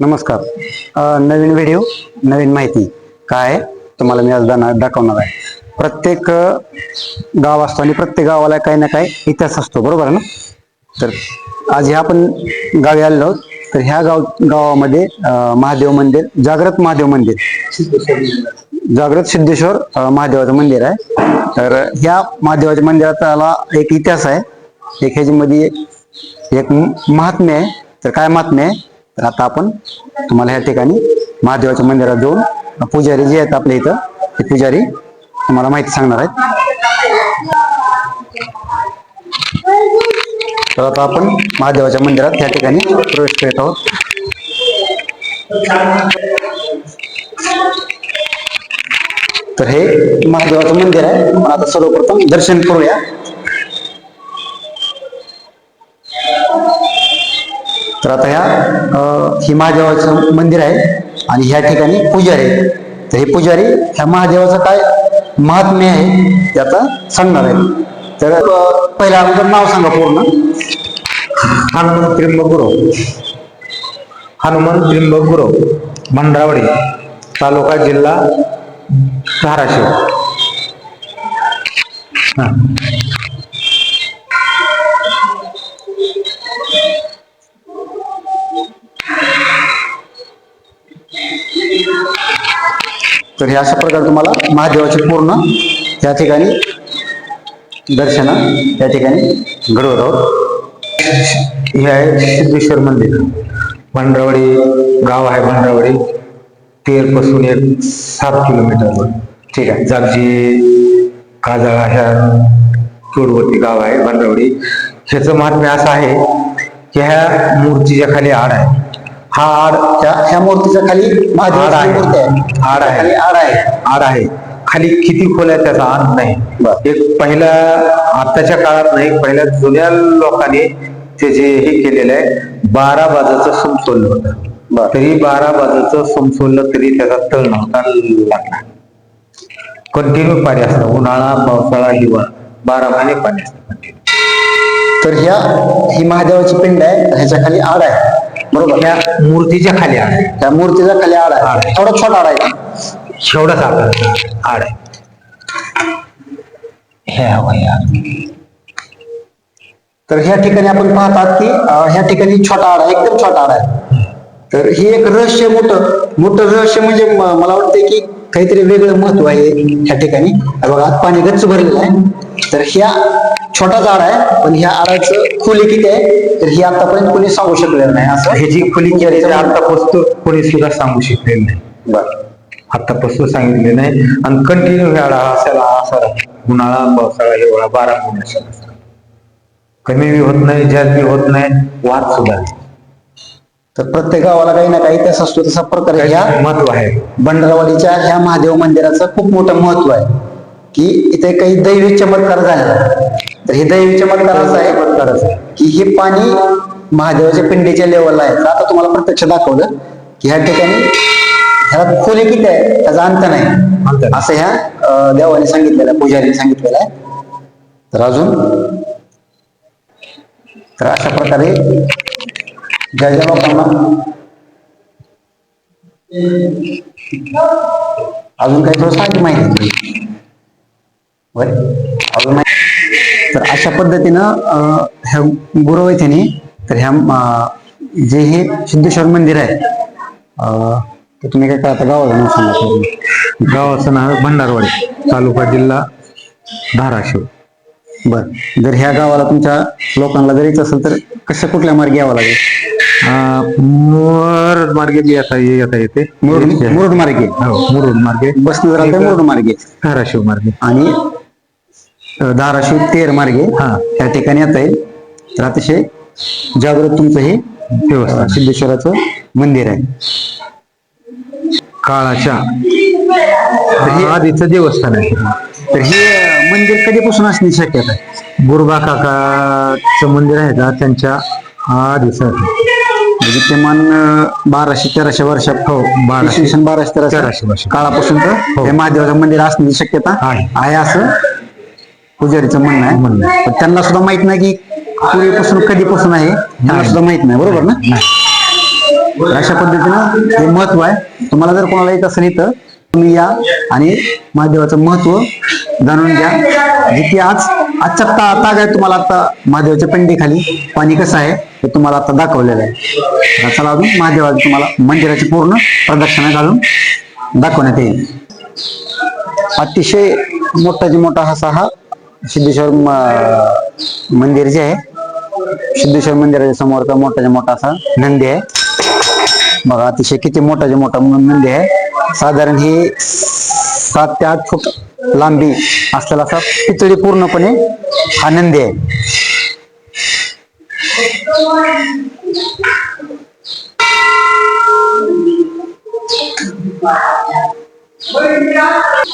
नमस्कार. अ, नवीन व्हिडिओ नवीन माहिती काय आहे? तुम्हाला मी आज दाना- दाखवणार आहे. प्रत्येक अ, गाव असतो आणि प्रत्येक गावाला काही ना काही इतिहास असतो बरोबर आहे ना? तर आज ह्या आपण गावी आलेलो आहोत. तर ह्या गाव गावामध्ये अ, महादेव मंदिर जागृत महादेव मंदिर. जागृत सिद्धेश्वर अ, महादेवाचं मंदिर आहे. तर ह्या महादेवाच्या मंदिराला एक इतिहास आहे. एक ह्याच्यामध्ये एक महात्म्य आहे. तर काय महात्म्य आहे? तर आता आपण तुम्हाला ह्या ठिकाणी महादेवाच्या मंदिरात जाऊन पुजारी जे आहेत आपल्या इथं ते पुजारी तुम्हाला माहिती सांगणार आहेत. तर आता आपण महादेवाच्या मंदिरात ह्या ठिकाणी प्रवेश करीत आहोत. तर हे महादेवाचं मंदिर आहे. आपण आता सर्वप्रथम दर्शन करूया. तर आता ह्या हे ही महादेवाचं मंदिर आहे आणि ह्या ठिकाणी पुजारी आहे तर हे पुजारी ह्या महादेवाचं काय महात्म्य आहे ते आता सांगणार आहे तर अं, पहिलं अगोदर नाव सांगा पूर्ण. हनुमान त्रिंबक गुरु. हनुमान त्रिंबक गुरु मंडरावडी तालुका जिल्हा धाराशिव. तर हे अशा प्रकारे तुम्हाला महादेवाचे पूर्ण या ठिकाणी दर्शन या ठिकाणी घडवत आहोत हे आहे सिद्धेश्वर मंदिर. भंडरावडी गाव आहे भंडरावडी. तेरपासून एक सात किलोमीटरवर ठीक आहे. जागजी काजळा ह्या तोडवरती गाव आहे भंडरावडी. ह्याचं महात्म्य असं आहे की ह्या मूर्तीच्या खाली आड आहे. हा आड त्या ह्या मूर्तीच्या खाली महादेवाची आहे. मूर्ती आहे. आड आहे. खाली आड आहे. आड आहे. खाली किती खोल आहे त्याचा अंत नाही. बर. एक पहिल्या आताच्या काळात नाही पहिल्या जुन्या लोकांनी ते जे हे केलेलं आहे बारा बाजूचं समतोल बर. होतं तरी बारा बाजूचं समतोललं तरी त्याचा तळ नव्हता लागला. कंटिन्यू पाणी असतं. उन्हाळा पावसाळा हिवाळा बारा महिने पाणी असतं. कंटिन्यू तर ह्या ही महादेवाची पिंड आहे. ह्याच्या खाली आड आहे. बरोबर. ह्या मूर्तीच्या खाली आड आहे. त्या मूर्तीच्या खाली आड आड आहे. आहे. थोडा छोटा आड आहे आकाराचा आड आहे. हे हवं आहे आड. तर ह्या ठिकाणी आपण पाहतात की अं, ह्या ठिकाणी छोटा आड आहे. एकदम छोटा आड आहे. तर ही एक रहस्य मोठं मोठं रहस्य म्हणजे म- मला वाटतंय की काहीतरी वेगळं महत्त्व आहे ह्या ठिकाणी. हे बघा आत पाणी गच्च भरलेलं आहे. तर ह्या छोटा झाड आहे पण ह्या आडाचं खोली किती आहे तर ही आतापर्यंत कोणी सांगू शकलेलं नाही असं ह्याची खोली किती आहे आतापासून कोणी सुद्धा सांगू शकलेलं नाही बरं आतापासून सांगितले नाही आणि कंटिन्यू ह्याला असायला असा. उन्हाळा पावसाळा हिवाळा बारा महिने असा. कमी बी होत नाही जास्त बी होत नाही वाद सुद्धा. तर प्रत्येक गावाला काही ना काही इतिहास असतो तसा प्रकारे ह्या महत्त्व आहे बंडरवाडीच्या ह्या महादेव मंदिराचं खूप मोठं महत्त्व आहे की इथे काही दैवी चमत्कार आहे. तर हे दैवी चमत्कार असं आहे आहे. की हे पाणी महादेवाच्या पिंडीच्या लेवलला आहे. आता तुम्हाला प्रत्यक्ष दाखवलं की ह्या ठिकाणी ह्याला खोली किती आहे? त्याचा अंत नाही. असं ह्या देवाने सांगितलेलं आहे पुजारीने सांगितलेलं आहे. तर अजून तर अशा प्रकारे ज्या ज्या लोकांना अजून काही थोडं सांग माहिती होय? अजून माहिती तर अशा पद्धतीनं ह्या गुरुवैथ्याने तर ह्या जे हे सिद्धेश्वर मंदिर आहे अं, ते तुम्ही काय आता गावाला नाव सांगा. गावाचं नाव भंडारवाडी तालुका जिल्हा धाराशिव. बर. जर ह्या गावाला तुमच्या लोकांना जर यायचं असेल तर कसं कुठल्या मार्गे यावं लागेल? मुरुड मार्गे येता येता येते. मुरुड मुरुड मार्गे. हो मुरुड मार्गे. बसनं जर आलं तर मुरुड मार्गे. धाराशिव मार्गे. आणि धाराशिव तेर मार्गे हा. त्या ठिकाणी येता येईल तर अतिशय जागृत तुमचं हे अ, सिद्धेश्वराचं मंदिर आहे काळाच्या आधीचं देवस्थान आहे तर हे मंदिर कधीपासून असण्याची शक्यता आहे गुरुबा काकाचं मंदिर आहे का त्यांच्या आधीच आहे. म्हणजे किमान अ, बाराशे तेराशे वर्षात हो, बाराशे. तेराशे वर्ष. काळापासून तर हो. हे महादेवाचं मंदिर असण्याची शक्यता. आहे असं पुजारीचं म्हणणं आहे. म्हणणं आहे. पण त्यांना सुद्धा माहीत नाही की पूर्वीपासून कधीपासून आहे त्यांना. सुद्धा माहीत नाही. बरोबर ना? नाही. तर अशा पद्धतीनं हे महत्त्व आहे. तुम्हाला जर कोणाला येत असेल इथं तुम्ही या आणि महादेवाचं महत्त्व जाणून घ्या. जे की आज आजच्या ता ताग आहे तुम्हाला आता महादेवाच्या पिंडीखाली. पाणी कसं आहे हे तुम्हाला आता दाखवलेलं आहे. तर चला अजून महादेवाचं तुम्हाला मंदिराची पूर्ण प्रदक्षिणा घालून दाखवण्यात येईल. अतिशय मोठाची मोठा असा हा सिद्धेश्वर मंदिर जे आहे सिद्धेश्वर मंदिराच्या समोरचा मोठाच्या मोठा असा नंदी आहे. बघा अतिशय किती मोठाच्या मोठा नंदी आहे. साधारण हे सात ते आठ फूट लांबी असलेला असा पितळी पूर्णपणे हा नंदी आहे.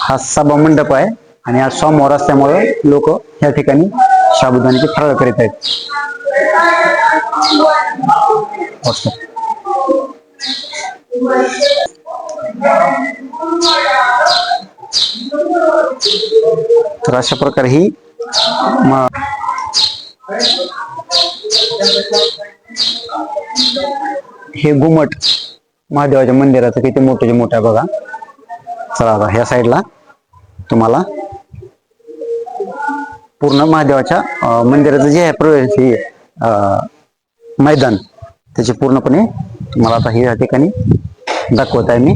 हा सभा मंडप आहे. आणि आज सोमवार असल्यामुळे लोक या ठिकाणी साबुदाण्याची फराळ करीत आहेत. तर अशा प्रकारे ही हे घुमट महादेवाच्या मंदिराचं किती मोठे मोठं आहे बघा. चला आता ह्या साईडला तुम्हाला पूर्ण महादेवाच्या अं, मंदिराचं जे आहे प्रवेश हे अं, मैदान त्याचे पूर्णपणे तुम्हाला आता हे या ठिकाणी दाखवत आहे मी.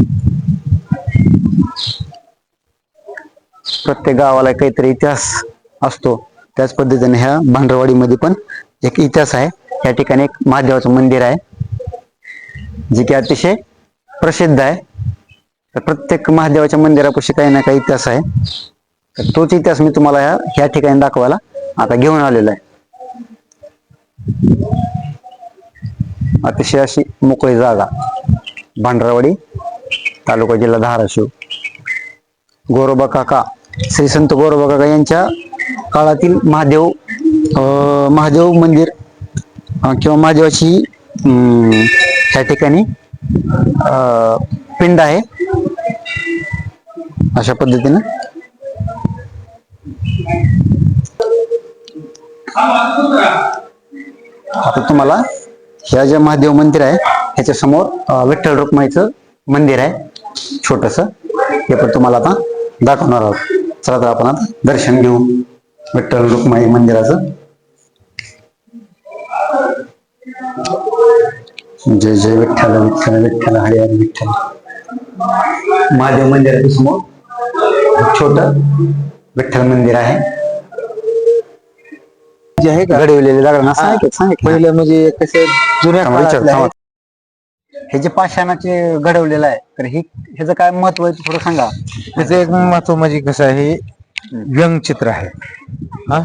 प्रत्येक गावाला काहीतरी इतिहास असतो. त्याच पद्धतीने ह्या भांडरवाडीमध्ये पण एक इतिहास आहे. या ठिकाणी एक महादेवाचं मंदिर आहे. जे की अतिशय प्रसिद्ध आहे. तर प्रत्येक महादेवाच्या मंदिरापाशी काही ना काही इतिहास आहे. तर तोच इतिहास मी तुम्हाला ह्या ह्या ठिकाणी दाखवायला आता घेऊन आलेला आहे. अतिशय अशी मोकळी जागा. भांडरावाडी तालुका जिल्हा धाराशिव. गोरोबा काका श्री संत गोरोबा काका यांच्या काळातील महादेव महादेव मंदिर किंवा महादेवाची त्या ठिकाणी अं, पिंड आहे. अशा पद्धतीनं आता तुम्हाला ह्या जे महादेव मंदिर आहे ह्याच्या समोर विठ्ठल रुक्माईचं मंदिर आहे छोटस. हे पण तुम्हाला आता दाखवणार आहोत. चला तर आपण आता दर्शन घेऊ विठ्ठल रुक्माई मंदिराचं. जय जय विठ्ठल विठ्ठल विठ्ठल हरिहर विठ्ठल. महादेव मंदिराच्या समोर छोट विठ्ठल मंदिर आहे. जे आहे का? घडवलेले दगडांना सांगितलं सांगितलं. पहिलं म्हणजे कसं जुन्या विचार, काळातलं. हे जे पाषाणाचे घडवलेलं आहे तर हे ह्याचं काय महत्त्व आहे ते थोडं सांगा. त्याचं एक महत्त्व म्हणजे कसं आहे व्यंगचित्र आहे. हा?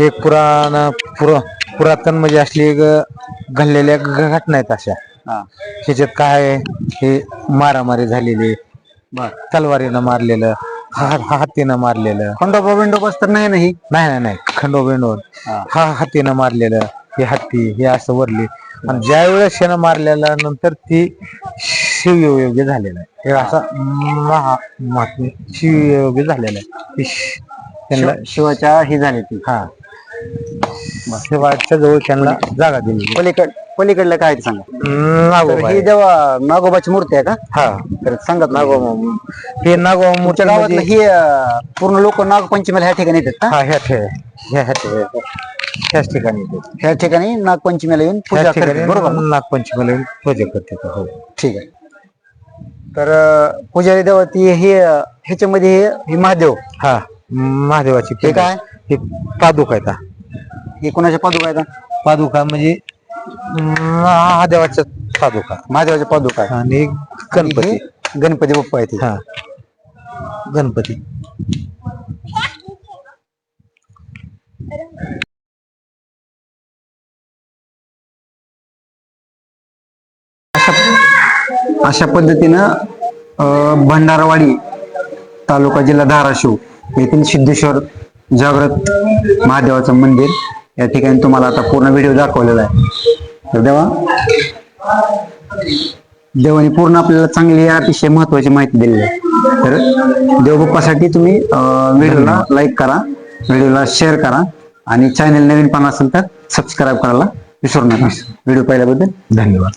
हे पुराण पुरा पुरातन म्हणजे असली एक घडलेल्या घ- घटना आहेत अशा. हा. ह्याच्यात काय आहे? हे मारामारी झालेली बर. तलवारीनं मारलेलं हा हा हत्तीनं मारलेलं. खंडोबा बिंडोबाच तर नाही नाही नाही नाही नाही. खंडो बिंडोन हा. हत्तीनं मारलेलं. हे हत्ती हे असं वरली. आणि ज्या वेळेस शेणं मारलेल्या नंतर ती शिवयोगी झालेलं आहे. हे असा महा महात्मे शिवयोगी झालेला आहे. त्यांना शिव- शिवाच्या ही झाली ती. हा. शिवाच्या जवळ त्यांना जागा दिली. पलीकड. पलीकडलं काय ते सांगा तर नागोबा ही आहे. देवा नागोबाची मूर्ती आहे का हा तर सांगा नागोबा हे नागोबा मूर्ती तुमच्या गावातलं म्हणजे- ही अं, पूर्ण लोक नागपंचमीला ह्या ठिकाणी येतात का हा ह्या ठे ह्या ह्या ठे ह्याच ठिकाणी येते. ह्या ठिकाणी नागपंचमीला येऊन पूजा ह्याच करतात बरोबर? नागपंचमीला येऊन पूजा करते हो ठीक आहे तर अं, पुजारी देवा ती हे अं, ह्याच्यामध्ये हे- हे महादेव हा महादेवाची हे पिंड. काय? हे पादुका आहेत हा. हे कोणाच्या पादुका आहेत पादुका म्हणजे महादेवाच्या पादुका महादेवाच्या पादुका आहे. आणि गणपती. हे गणपती बाप्पा आहे ते. हा. गणपती. अशा पद्धतीनं अं, भंडारवाडी तालुका जिल्हा धाराशिव येथील सिद्धेश्वर जागृत महादेवाचं मंदिर या ठिकाणी तुम्हाला आता पूर्ण व्हिडिओ दाखवलेला आहे. तर देवा देवाने पूर्ण आपल्याला चांगली अतिशय महत्वाची माहिती दिलेली आहे. तर देवबाप्पासाठी तुम्ही व्हिडिओला लाईक करा व्हिडिओला शेअर करा आणि चॅनल नवीन पाहणार असेल तर सबस्क्राईब करायला विसरू नका. व्हिडिओ पाहिल्याबद्दल धन्यवाद.